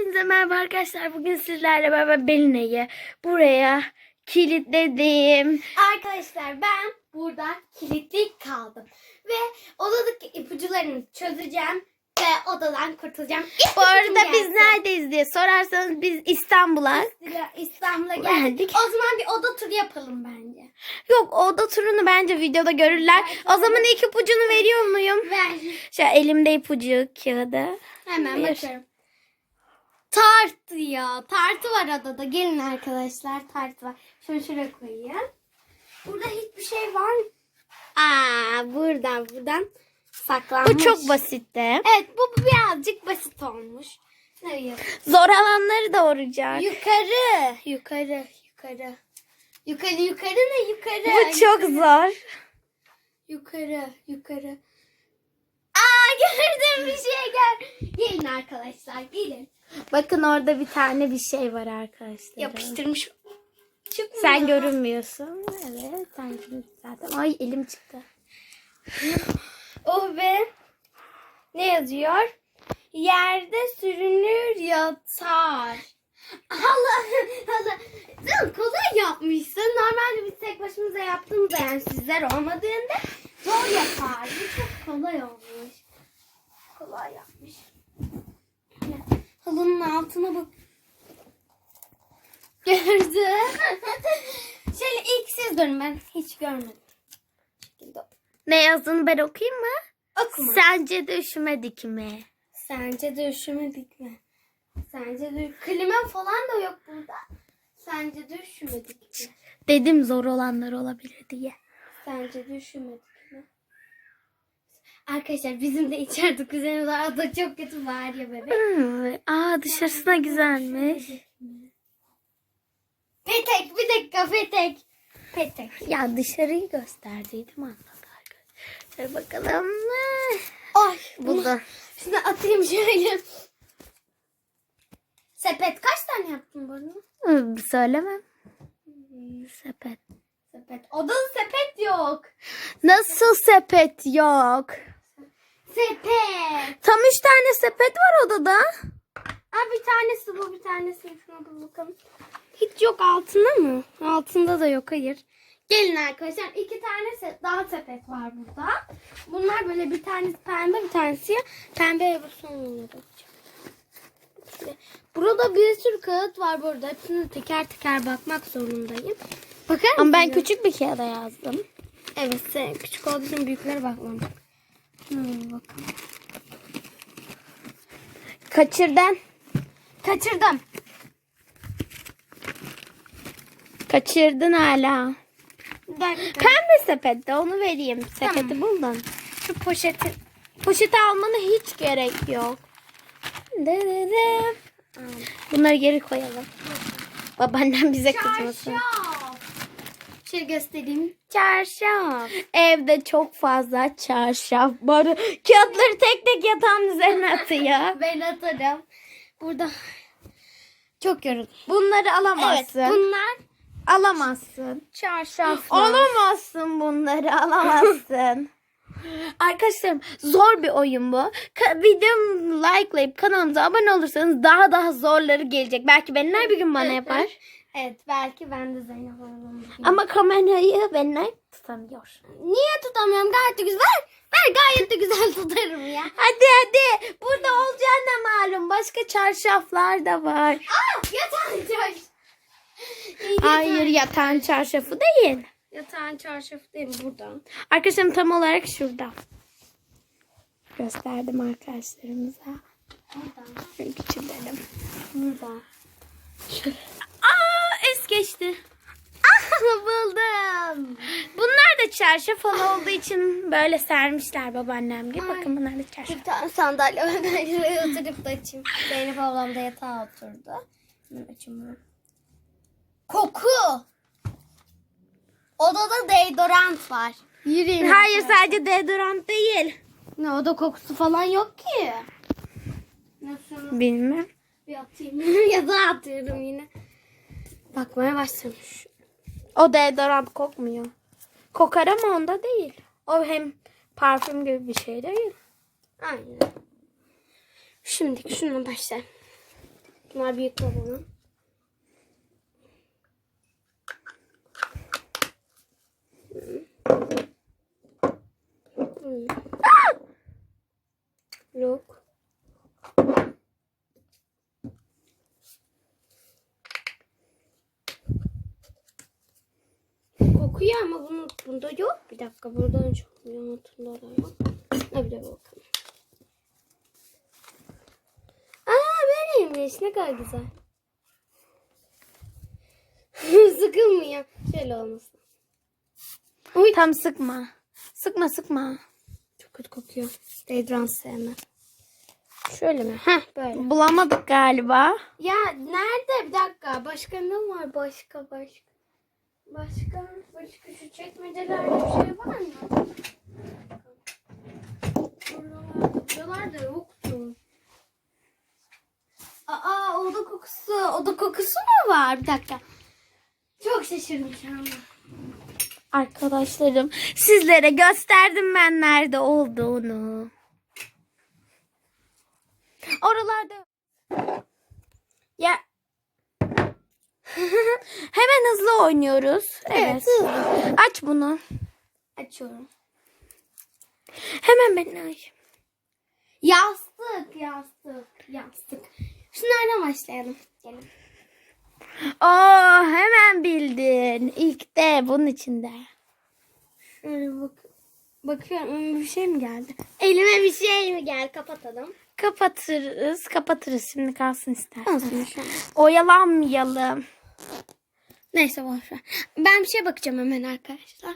Hepinize merhaba arkadaşlar. Bugün sizlerle beraber Beline'yi buraya kilitledim. Arkadaşlar ben burada kilitli kaldım. Ve odadaki ipucularını çözeceğim. Ve odadan kurtulacağım. İlk Bu arada biz neredeyiz diye sorarsanız biz İstanbul'a. İstanbul'a Geldik. O zaman bir oda turu yapalım bence. Yok oda turunu bence videoda görürler. O zaman ilk ipucunu veriyor muyum? Ver. Şu elimde ipucu kağıdı. Hemen Buyur. bakıyorum. Tartı ya. Tartı var odada. Gelin arkadaşlar. Tartı var. Şunu şuraya koyayım. Burada hiçbir şey var mı? Aa, buradan buradan saklanmış. Bu çok basitti. Evet bu birazcık basit olmuş. Nereye? Zor alanları doğuracak. Yukarı. Yukarı. Yukarı. Yukarı yukarı ne yukarı? Bu çok zor. Yukarı yukarı. Aa gördüm bir şey gel. Gelin arkadaşlar gelin. Bakın orada bir tane bir şey var arkadaşlar. Yapıştırmış. Çıkmıyor. Sen görünmüyorsun. Evet sen zaten. Ay elim çıktı. Oh be. Ne yazıyor? Yerde sürünür yatar. Allah Allah. Sen kolay yapmışsın. Normalde biz tek başımıza yaptığımızda yani sizler olmadığında zor yapar. Bu çok kolay olmuş. Kolay yapmış. Halının altına bak. Gördü. Şöyle ilk siz görün ben hiç görmedim. Ne yazdığını ben okuyayım mı? okuma. Sence de üşümedik mi? Sence de üşümedik mi? Sence de klima falan da yok burada. Sence de üşümedik mi? Dedim zor olanlar olabilir diye. Sence de üşümedik mi? Arkadaşlar bizim de içeride kuzenimiz var. O da çok kötü bağırıyor bebek. Hmm, Aa dışarısına güzelmiş. Petek bir dakika petek. Petek. Ya dışarıyı gösterdiydim anladı arkadaşlar. Bakalım. Ay Buldum. Şimdi atayım şöyle. Sepet kaç tane yaptın bunu? Hmm, Söylemem. Sepet. Sepet. Odada sepet yok. Nasıl sepet yok? Sepet. Tam üç tane sepet var odada. Aa, bir tanesi bu bir tanesi şuna bakalım. Hiç yok altında mı? Altında da yok hayır. Gelin arkadaşlar iki tane se- daha sepet var burada. Bunlar böyle bir tanesi pembe bir tanesi. Pembe bu son onları. İşte Burada bir sürü kağıt var burada. Hepsine teker teker bakmak zorundayım. Bakar Ama ben küçük bir kağıda yazdım. Evet sen küçük olduğu için büyüklere bakmam. Hmm, bakalım. Kaçırdan. Kaçırdım. Kaçırdın hala. Dakika. Pembe sepette onu vereyim. Sepeti Tamam. buldun. Şu poşeti Poşeti almana hiç gerek yok. Bunları geri koyalım. Babaannem bize kızmasın. Çarşaf. Şöyle göstereyim. Çarşaf. Evde çok fazla çarşaf var. Kağıtları tek tek yatağın üzerine atıyor. Ben atarım. Burada çok yoruldum. Bunları Evet alamazsın. bunlar Alamazsın. çarşaflar. Alamazsın bunları alamazsın. Arkadaşlarım zor bir oyun bu. Ka- videomu likelayıp kanalımıza abone olursanız daha daha zorları gelecek. Belki benler bir gün bana yapar. evet belki ben de Zeynep olurum. Ama kamerayı benler tutamıyor. Niye tutamıyorum gayet de güzel. Ben gayet de güzel tutarım ya. Hadi hadi. Burada olacağını da malum. Başka çarşaflar da var. Aa yatağın çarşafı. Hayır yatağın çarşafı değil. Yatağın çarşafı değil mi? burada. Arkadaşlarım tam olarak şurada. Gösterdim arkadaşlarımıza. Burada. Şöyle küçültelim. Burada. Es geçti. Buldum. Bunlar da çarşaf halı olduğu için böyle sermişler babaannem gibi. Bakın bunlar da çarşaf. Bir tane sandalye var. Ben şuraya oturup da açayım. Zeynep ablam da yatağa oturdu. Hemen açayım bunu. Koku. Odada deodorant var. Yürüyün. Hayır sadece deodorant değil. Ne oda kokusu falan yok ki. Nasıl? Bilmem. Bir atayım. Yatağa atıyorum yine. Bakmaya başlamış. O deodorant kokmuyor. Kokar ama onda değil. O hem parfüm gibi bir şey değil. Aynen. Şimdi şununla başlayalım. Bunlar büyük babamın. Hmm. Yok. Kokuyor ama bunun, bunda yok. Bir dakika buradan çok yanıtında da yok. Ha bir de bakalım. Aa böyleymiş. Ne kadar güzel. Sıkılmıyor. Şöyle olmasın. Oy. Tam sıkma. Sıkma sıkma. Çok kötü kokuyor. Deodorant sevmem. Şöyle mi? Heh böyle. Bulamadık galiba. Ya nerede? Bir dakika. Başka ne var? Başka başka. Başka başka şu çekmecelerde bir şey var mı? Buralarda, yoktu. Aa oda kokusu. Oda kokusu mu var? Bir dakika. Çok şaşırdım şu anda. Arkadaşlarım sizlere gösterdim ben nerede olduğunu. Oralarda. Ya Hemen hızlı oynuyoruz. Evet. Evet, Aç bunu. açıyorum. Hemen ben aç. Yastık, yastık, yastık. Şunlardan başlayalım. Gelin. Oo hemen bildin. İlk de bunun içinde. Şöyle bak bakıyorum bir şey mi geldi? Elime bir şey mi geldi? Kapatalım. Kapatırız. Kapatırız. Şimdi kalsın istersen. Olsun. Oyalanmayalım. Neyse boş ver. Ben bir şeye bakacağım hemen arkadaşlar.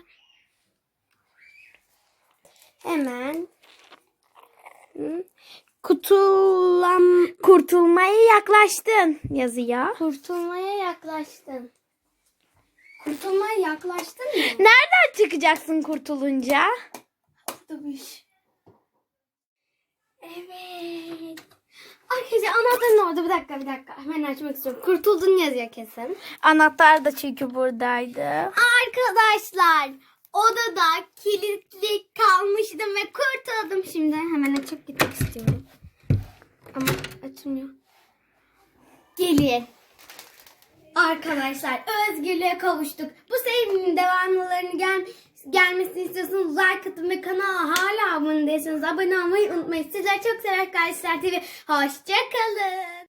Hemen. Kutulam Kurtulmaya yaklaştın yazıya. kurtulmaya yaklaştın. Kurtulmaya yaklaştın mı? Nereden çıkacaksın kurtulunca? Şey. Evet. Arkadaşlar anahtarın orada bir dakika bir dakika. Hemen açmak istiyorum. Kurtuldun yazıyor kesin. Anahtar da çünkü buradaydı. Arkadaşlar odada kilitli kalmıştım ve kurtuldum. Şimdi hemen açıp gitmek istiyorum. Ama açılmıyor. Gelin. Arkadaşlar özgürlüğe kavuştuk. Bu serinin devamlarını gel gelmesini istiyorsanız like atın ve kanala hala abone değilseniz abone olmayı unutmayın. Sizler çok sever arkadaşlar TV. Hoşçakalın.